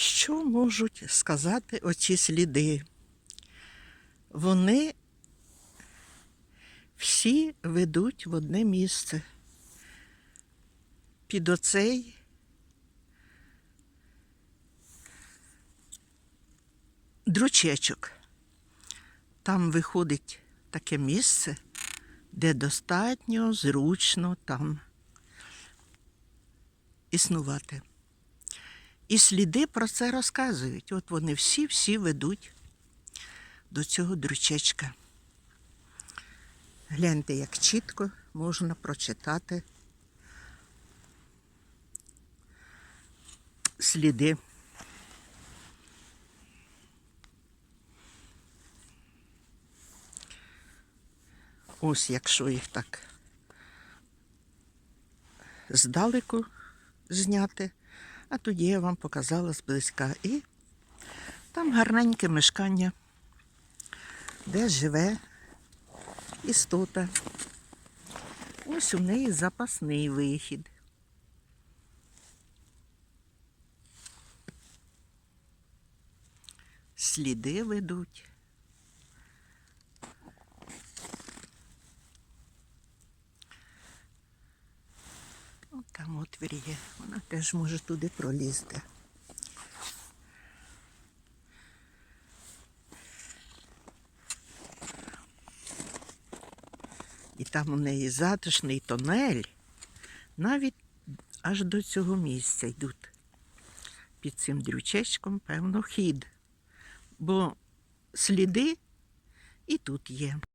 Що можуть сказати оці сліди? Вони всі ведуть в одне місце. Під оцей дручечок. Там виходить таке місце, де достатньо зручно там існувати. І сліди про це розказують. От вони всі-всі ведуть до цього дручечка. Гляньте, як чітко можна прочитати сліди. Ось якщо їх так здалеку зняти, а тоді я вам показала зблизька. І там гарненьке мешкання, де живе істота. Ось у неї запасний вихід. Сліди ведуть. Там отвір є. Вона теж може туди пролізти. І там у неї затишний тонель. Навіть аж до цього місця йдуть. Під цим дрючечком, певно, хід. Бо сліди і тут є.